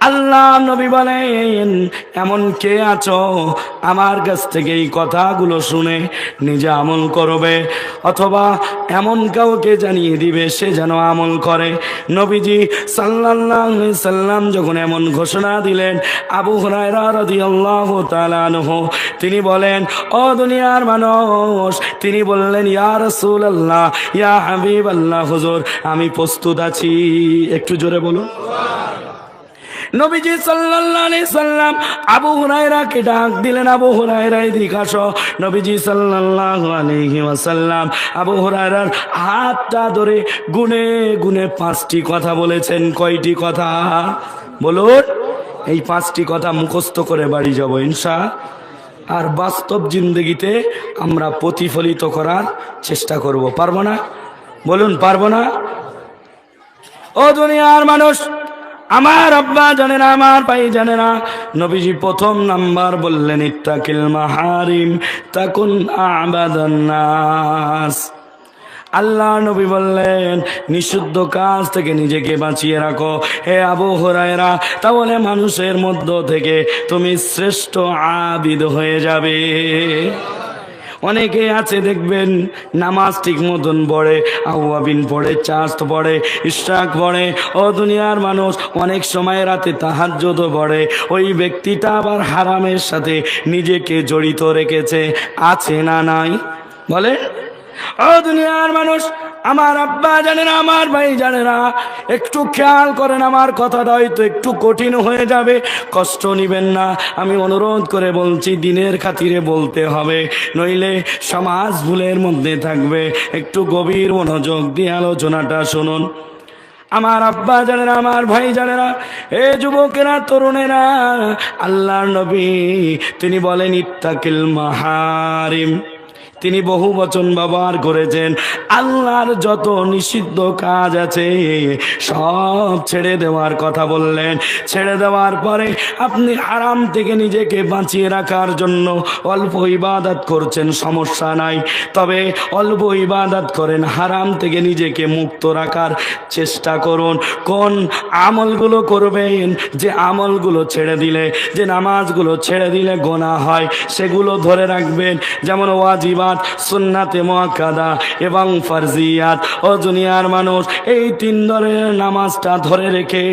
আল্লাহ নবী বলেন, এমন কে আছো আমার কাছ থেকে এই কথাগুলো শুনে নিজে আমল করবে? অথবা এমন কাউকে জানিয়ে দিবে সে যেন আমল করে? নবীজি আলাইহি সাল্লাম যখন এমন ঘোষণা দিলেন, আবু তিনি বলেন, ও দুনিয়ার মানুষ, তিনি বললেন রাসূলুল্লাহ, ইয়া হাবিবাল্লাহ, হুজুর, আমি প্রস্তুত আছি। একটু জোরে বলুন। নবীজি সাল্লাল্লাহু সাল্লাম আবু হুরায়রাকে ডাক দিলেন, আবু হুরায়রা, এদিকে আসো। নবীজি সাল্লাল্লাহু আলাইহি ওয়াসাল্লাম আবু হুরায়রার হাতটা ধরে গুনে গুনে পাঁচটি কথা বলেছেন। কয়টি কথা? বলুন। এই পাঁচটি কথা মুখস্থ করে বাড়ি যাব ইনশা। আর বাস্তব জিন্দগিতে আমরা প্রতিফলিত করার চেষ্টা করব। পারব না? বলুন, পারব না? ও দুনিয়ার মানুষ আমার আব্বা জানে না, আমার ভাই জানে না। নবীজি প্রথম নাম্বার বললেন, ইত্তাকিল মাহারিম তাকুন আবাদান্নাস আল্লাহ নবী বললেন, নিষিদ্ধ কাজ থেকে নিজেকে বাঁচিয়ে রাখো। হে আবু হরায়রা, তাহলে মানুষের মধ্য থেকে তুমি শ্রেষ্ঠ আবিদ হয়ে যাবে। অনেকে আছে দেখবেন, নামাজ ঠিক মতন পড়ে, আউয়াবিন পড়ে, চাস্ত পড়ে ইস্টাক পড়ে। ও দুনিয়ার মানুষ অনেক সময় রাতে তাহাজ্জুদ পড়ে। ওই ব্যক্তিটা আবার হারামের সাথে নিজেকে জড়িত রেখেছে, আছে না নাই? বলে ও দুনিয়ার মানুষ, আমার আব্বা জানে না আমার ভাই জানে না। একটু খেয়াল করেন, আমার কথাটা হয়তো একটু কঠিন হয়ে যাবে, কষ্ট নিবেন না। আমি অনুরোধ করে বলছি, দিনের খাতিরে বলতে হবে, নইলে সমাজ ভুলের মধ্যে থাকবে। একটু গভীর মনোযোগ দিয়ে আলোচনাটা শুনুন। আমার আব্বা জানে না আমার ভাই জানে না। এ যুবকেরা, তরুণেরা, আল্লাহর নবী, তিনি বলেন, ইত্তাকিল মাহারিম। তিনি বহু বচন ব্যবহার করেছেন। আল্লাহর যত নিষিদ্ধ কাজ আছে, সব ছেড়ে দেওয়ার কথা বললেন। ছেড়ে দেওয়ার পরে আপনি আরাম থেকে নিজেকে বাঁচিয়ে রাখার জন্য অল্প ইবাদত করছেন, সমস্যা নাই। তবে অল্প ইবাদত করেন, হারাম থেকে নিজেকে মুক্ত রাখার চেষ্টা করুন। কোন আমলগুলো করবেন, যে আমলগুলো ছেড়ে দিলে, যে নামাজগুলো ছেড়ে দিলে গোনা হয়, সেগুলো ধরে রাখবেন। যেমন ওয়াজিবাত সুন্নাতে মোয়াক্কাদা এবং ফারজিয়াত। ও দুনিয়ার মানুষ, এই তিন ধরনের নামাজটা ধরে রেখে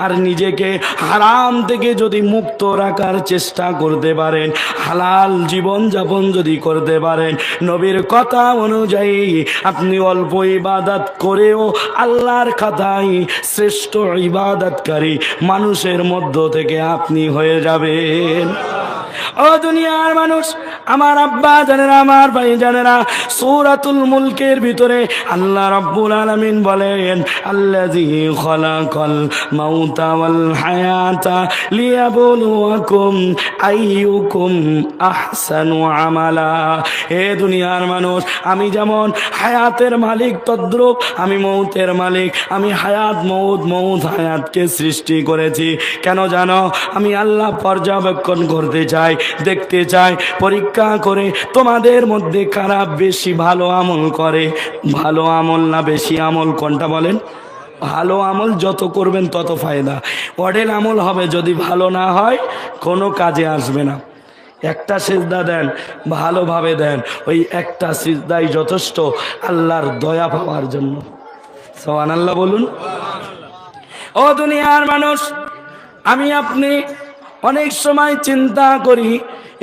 আর নিজেকে হারাম থেকে যদি মুক্ত রাখার চেষ্টা করতে পারেন, হালাল জীবন যাপন যদি করতে পারেন, নবীর কথা অনুযায়ী আপনি অল্প ইবাদত করেও আল্লাহর খাতায় শ্রেষ্ঠ ইবাদতকারী মানুষের মধ্য থেকে আপনি হয়ে যাবেন। ও দুনিয়ার মানুষ, আমার আব্বা জানে না আমার ভাই জানে না সূরাতুল মুলকের ভিতরে আল্লাহ রাব্বুল আলামিন বলেন, আল্লাযী খলাকাল মাউতা ওয়াল হায়াতা লিয়াবলুয়াকুম আইয়ুকুম আহসানু আমালা। হে দুনিয়ার মানুষ, আমি যেমন হায়াতের মালিক তদ্রুপ, আমি মৌতের মালিক, আমি হায়াত মৌত মৌত হায়াতকে সৃষ্টি করেছি। কেন জানো, আমি আল্লাহ পর্যবেক্ষণ করতে চাই দেখতে চাই। পরীক্ষা করে তোমাদের মধ্যে কারা বেশি ভালো আমল করে? ভালো আমল না বেশি আমল কোনটা বলেন? ভালো আমল যত করবেন তত ফায়দা। অডেল আমল হবে যদি ভালো না হয়, কোনো কাজে আসবে না। একটা সিজদা দেন, ভালোভাবে দেন। ওই একটা সিজদাই যথেষ্ট আল্লাহর দয়া পাওয়ার জন্য। সোহান আল্লাহ বলুন। ও দুনিয়ার মানুষ, আমি আপনি অনেক সময় চিন্তা করি,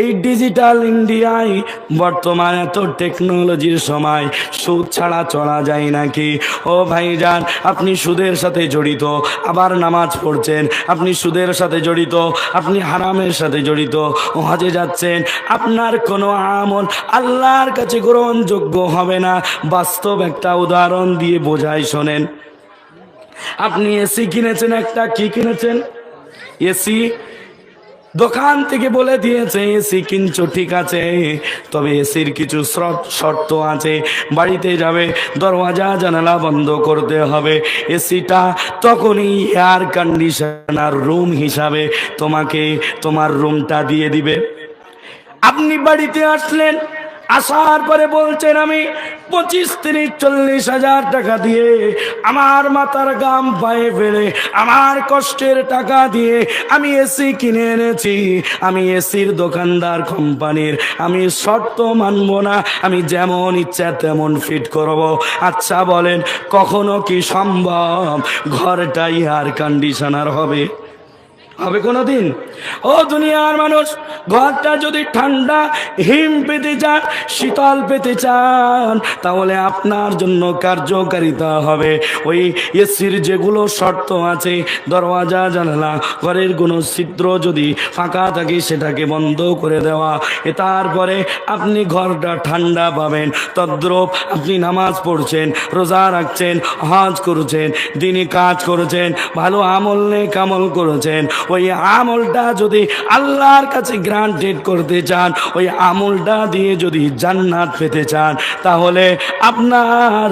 এই ডিজিটাল ইন্ডিয়ায় বর্তমান এত টেকনোলজির সময়, সুদ ছাড়া চলা যায় নাকি? ও ভাইজান, আপনি সুদের সাথে জড়িত, আবার নামাজ পড়ছেন, আপনি সুদের সাথে জড়িত, আপনি হারামের সাথে জড়িত, ও হাজে যাচ্ছেন, আপনার কোনো আমল আল্লাহর কাছে গ্রহণযোগ্য হবে না? বাস্তব একটা উদাহরণ দিয়ে বোঝাই শোনেন। আপনি এসি কিনেছেন একটা, কি কিনেছেন? এসি? দোকান থেকে বলে দিয়েছে, এসি কিনছো, ঠিক আছে। তবে এসির কিছু শর্ত- আছে। বাড়িতে যাবে, দরওয়াজা, জানালা বন্ধ করতে হবে। এসিটা তখনই এয়ার কন্ডিশনার রুম হিসাবে তোমাকে তোমার রুমটা দিয়ে দিবে। আপনি বাড়িতে আসলেন, আসার পরে বলছেন আমি পঁচিশ, তিরিশ, চল্লিশ হাজার টাকা দিয়ে আমার মাথার গাম পায়ে ফেলে, আমার কষ্টের টাকা দিয়ে আমি এসি কিনে এনেছি। আমি এসির দোকানদার কোম্পানির, আমি শর্ত মানব না, আমি যেমন ইচ্ছা তেমন ফিট করব। আচ্ছা বলেন, কখনো কি সম্ভব? ঘরটাই আর কন্ডিশনার হবে। হবে কোনোদিন? ও দুনিয়ার মানুষ, ঘরটা যদি ঠান্ডা, হিম পেতে চান, শীতল পেতে চান, তাহলে আপনার জন্য কার্যকারিতা হবে। ওই এসির যেগুলো শর্ত আছে, দরওয়াজা, জানালা, ঘরের কোনো ছিদ্র যদি ফাঁকা থাকে, সেটাকে বন্ধ করে দেওয়া। এ তারপরে আপনি ঘরটা ঠান্ডা পাবেন। তদ্রপ আপনি নামাজ পড়ছেন, রোজা রাখছেন, হজ করছেন দিনই কাজ করেছেন, ভালো আমল নেই কামল করেছেন। ওই আমলটা যদি আল্লাহর কাছে গ্রান্টেড করতে চান, ওই আমলটা দিয়ে যদি জান্নাত পেতে চান, তাহলে আপনার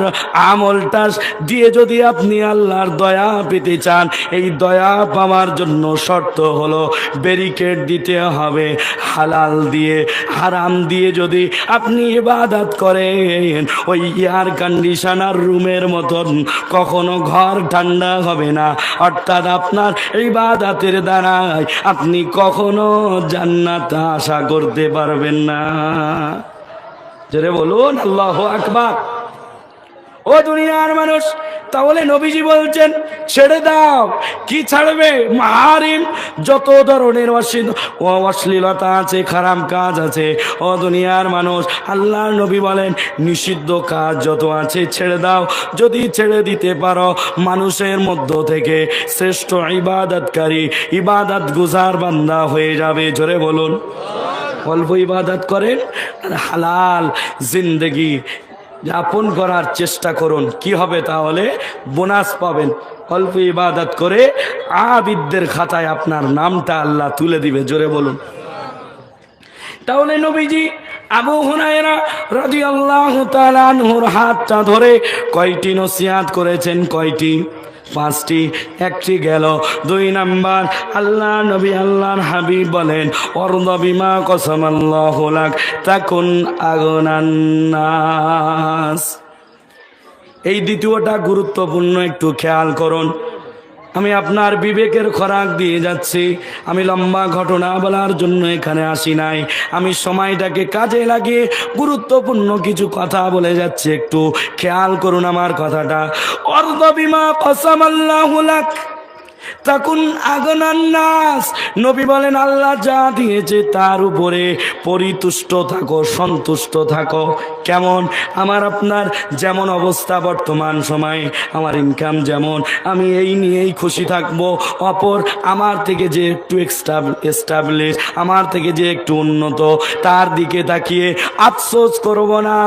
আমলটা দিয়ে যদি আপনি আল্লাহর দয়া পেতে চান, এই দয়া পাওয়ার জন্য শর্ত হলো ব্যারিকেড দিতে হবে, হালাল দিয়ে, হারাম দিয়ে যদি আপনি ইবাদত করেন, ওই এয়ার কন্ডিশনার রুমের মতন কখনো ঘর ঠান্ডা হবে না। অর্থাৎ আপনার ইবাদতের দ্বারাই আপনি কখনো জান্নাত আশা করতে পারবেন না। জোরে বলুন, আল্লাহ আকবার। ও দুনিয়ার মানুষ তাহলে নবীজি বলছেন, ছেড়ে দাও, কি ছাড়বে? মাহারিম যত ধরনের অশ্লীলতা আছে, খারাপ কাজ আছে, ও দুনিয়ার মানুষ। আল্লাহ নবী বলেন, নিষিদ্ধ কাজ যত আছে, ছেড়ে দাও। যদি ছেড়ে দিতে পারো, মানুষের মধ্য থেকে শ্রেষ্ঠ ইবাদতকারী, ইবাদত গুজার বান্দা হয়ে যাবে। জোরে বলুন। অল্প ইবাদত করেন, আর হালাল জিন্দগি যাপন করার চেষ্টা করুন। কি হবে তাহলে? বোনাস পাবেন। অল্প ইবাদত করে আবিদদের খাতায় আপনার নামটা আল্লাহ তুলে দিবে। জোরে বলুন। তাহলে নবীজি আবু হুনায়রা রাদিয়াল্লাহু তাআলা আনহুর হাতটা ধরে কয়টি নসিহাত করেছেন, কয়টি? পাঁচটি, একটি গেল। দুই নাম্বার, আল্লাহ নবী আল্লাহর হাবিব বলেন, অর্ধ বিমা কসম আল্লাহ লাক, তাকুন আগনান্নাস এই দ্বিতীয়টা গুরুত্বপূর্ণ, একটু খেয়াল করুন। আমি আপনার বিবেকের খোরাক দিয়ে যাচ্ছি। আমি লম্বা ঘটনা বলার জন্য এখানে আসি নাই। আমি সময়টাকে কাজে লাগিয়ে গুরুত্বপূর্ণ কিছু কথা বলে যাচ্ছি। একটু খেয়াল করুন আমার কথাটা। অর্ধ বিমা কসাম আল্লাহ তখন আগনান নাস, নবী বলেন, আল্লাহ যা দিয়েছে তার উপরে পরিতুষ্ট থাকো, সন্তুষ্ট থাকো। কেমন? আমার আপনার যেমন অবস্থা বর্তমান সময়ে, আমার ইনকাম যেমন, আমি এই নিয়েই খুশি থাকব। অপর আমার থেকে যে একটু এস্টাবলিশ আমার থেকে যে একটু উন্নত, তার দিকে তাকিয়ে আফসোস করব না।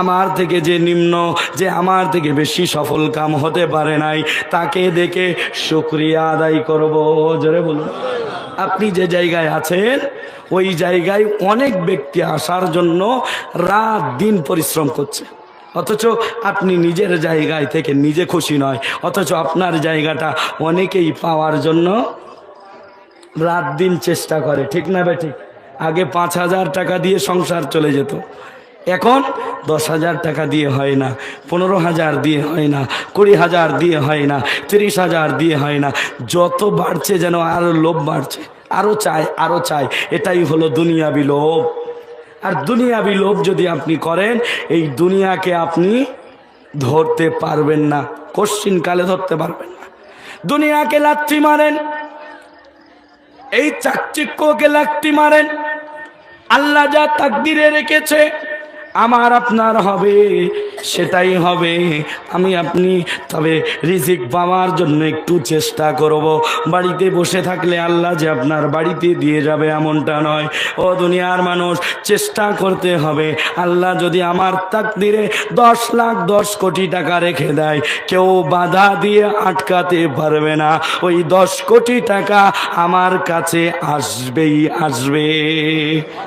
আমার থেকে যে নিম্ন, যে আমার থেকে বেশি সফল কাম হতে পারে নাই, তাকে দেখে শুক্রিয়া আদায় করব, জোরে বলুন। আপনি যে জায়গায় আছেন, ওই জায়গায় অনেক ব্যক্তি আসার জন্য রাত দিন পরিশ্রম করছে। অথচ আপনি নিজের জায়গায় থেকে নিজে খুশি নয়, অথচ আপনার জায়গাটা অনেকেই পাওয়ার জন্য রাত দিন চেষ্টা করে, ঠিক না বে ঠিক? আগে পাঁচ হাজার টাকা দিয়ে সংসার চলে যেত। এখন দশ হাজার টাকা দিয়ে হয় না, পনেরো হাজার দিয়ে হয় না, কুড়ি হাজার দিয়ে হয় না, তিরিশ হাজার দিয়ে হয় না। যত বাড়ছে যেন আরও লোভ বাড়ছে আরও চায় আরও চায়, এটাই হলো দুনিয়াবি লোভ। আর দুনিয়াবি লোভ যদি আপনি করেন, এই দুনিয়াকে আপনি ধরতে পারবেন না, কশ্চিন কালে ধরতে পারবেন না। দুনিয়াকে লাথি মারেন, এই চাকচিক্যকে লাথি মারেন। আল্লাহ যা তাকদিরে রেখেছে আমার আপনার হবে, সেটাই হবে। আমি আপনি, তবে রিজিক পাওয়ার জন্য একটু চেষ্টা করব। বাড়িতে বসে থাকলে আল্লাহ যে আপনার বাড়িতে দিয়ে যাবে এমনটা নয়। ও দুনিয়ার মানুষ, চেষ্টা করতে হবে। আল্লাহ যদি আমার তাকদিরে দশ লাখ দশ কোটি টাকা রেখে দেয়, কেউ বাধা দিয়ে আটকাতে পারবে না। ওই দশ কোটি টাকা আমার কাছে আসবেই, আসবে।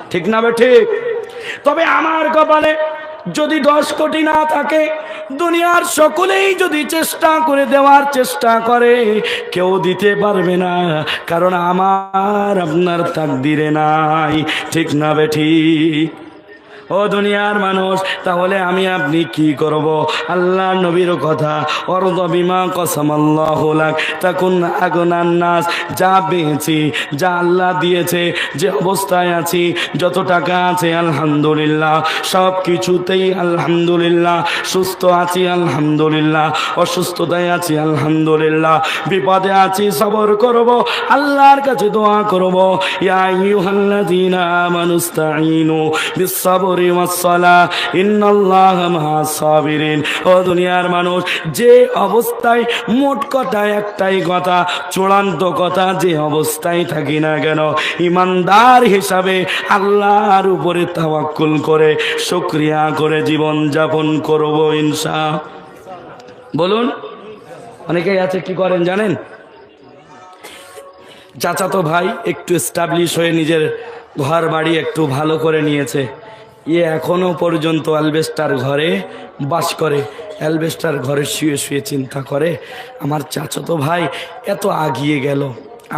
ঠিক না বে ঠিক? তবে আমার কপালে যদি দশ কোটি না থাকে, দুনিয়ার সকলেই যদি চেষ্টা করে দেওয়ার চেষ্টা করে, কেউ দিতে পারবে না, কারণ আমার আপনার তাকদিরে নাই। ঠিক না বে ঠিক? ও দুনিয়ার মানুষ, তাহলে আমি আপনি কি করব? আল্লাহ নবীর কথা অর্ধ বিমা কসম আল্লাহ তখন আগুনার নাস, যা পেয়েছি, যা আল্লাহ দিয়েছে, যে অবস্থায় আছি, যত টাকা আছে, আলহামদুলিল্লাহ সব কিছুতেই আলহামদুলিল্লাহ, সুস্থ আছি, আলহামদুলিল্লাহ, অসুস্থতায় আছি, আলহামদুলিল্লাহ, বিপদে আছি, সবর করব, আল্লাহর কাছে দোয়া করব, ইয়া আইয়ুহাল্লাযীনা আমানুস্তাঈনু বিস-সাবরি ওয়াস-সালাহ ইন্নাল্লাহা মা'আস সাবিরিন। ও দুনিয়ার মানুষ, যে অবস্থায় মোট কথা একটাই কথা, চূড়ান্ত কথা যে অবস্থায় থাকি না কেন, ইমানদার হিসাবে আল্লাহর উপরে তাওয়াক্কুল করে, শুকরিয়া করে জীবন যাপন করব ইনশা বলুন, অনেকেই আছে কি করেন জানেন? চাচাতো ভাই একটু এস্টাবলিশ হয়ে নিজের ঘর বাড়ি একটু ভালো করে নিয়েছে। ইয়ে এখনও পর্যন্ত অ্যালবেস্টার ঘরে বাস করে। অ্যালবেস্টার ঘরে শুয়ে শুয়ে চিন্তা করে, আমার চাচাতো ভাই এত আগিয়ে গেল,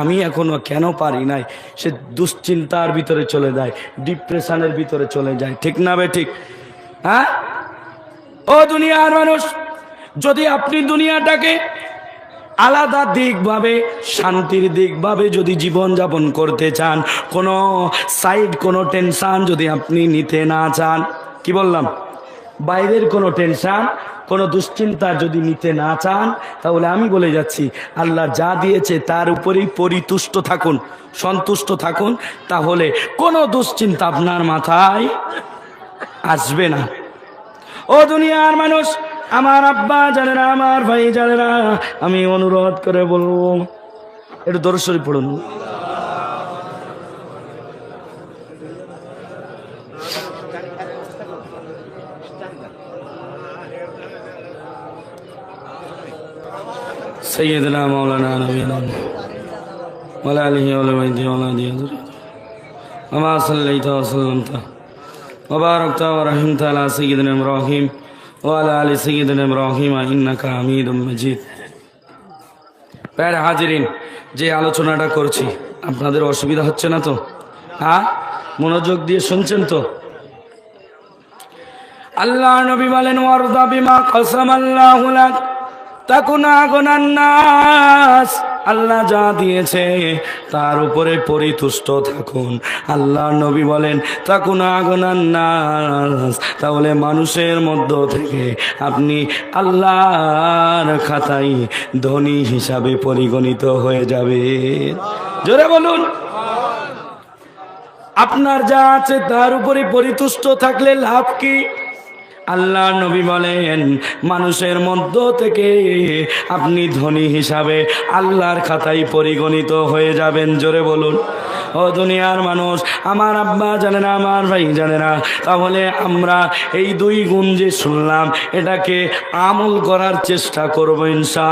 আমি এখনও কেন পারি নাই? সে দুশ্চিন্তার ভিতরে চলে যায়, ডিপ্রেশনের ভিতরে চলে যায়। ঠিক না বে ঠিক? হ্যাঁ? ও দুনিয়ার মানুষ, যদি আপনি দুনিয়াটাকে আলাদা দিকভাবে, শান্তির দিকভাবে যদি জীবন যাপন করতে চান, কোনো সাইড কোনো টেনশন যদি আপনি নিতে না চান, কি বললাম? বাইরের কোনো টেনশন কোনো দুশ্চিন্তা যদি নিতে না চান, তাহলে আমি বলে যাচ্ছি, আল্লাহ যা দিয়েছে তার উপরেই পরিতুষ্ট থাকুন, সন্তুষ্ট থাকুন, তাহলে কোনো দুশ্চিন্তা আপনার মাথায় আসবে না। ও দুনিয়ার মানুষ আমার আব্বা জানে না আমার ভাই জানে না আমি অনুরোধ করে বলবো একটু দরশ্বরী পড়ুন سيدنا مولانا نبينا وعلى آله وعلى بيته وعلى آله وما صليت وسلمت وباركت ورحمت على سيدنا إبراهيم ওয়ালা আলী সঈদিন রহিমা ইন্নাকা হামিদ মজিদ প্যার হাজিরিন, যে আলোচনাটা করছি, আপনাদের অসুবিধা হচ্ছে না তো? হ্যাঁ মনোযোগ দিয়ে শুনছেন তো? আল্লাহ নবী বলেন, ওয়ারদা বিমা কসম আল্লাহ নাস আল্লাহ যা দিয়েছে, তার উপরে পরিতুষ্ট থাকুন। আল্লাহ নবী বলেন তাকুনা গুনান নাস তাহলে মানুষের মধ্য থেকে আপনি আল্লাহর খাতাই ধনী হিসাবে পরিগণিত হয়ে যাবে। জোরে বলুন। আপনার যা আছে, তার উপরে পরিতুষ্ট থাকলে লাভ কি? আল্লাহ নবী বলেন, মানুষের মধ্য থেকে আপনি ধনী হিসাবে আল্লাহর খাতায় পরিগণিত হয়ে যাবেন। জোরে বলুন। ও দুনিয়ার মানুষ, আমার আব্বা জানে না, আমার ভাই জানে না। তাহলে আমরা এই দুই গুণ যে শুনলাম, এটাকে আমল করার চেষ্টা করব ইনশা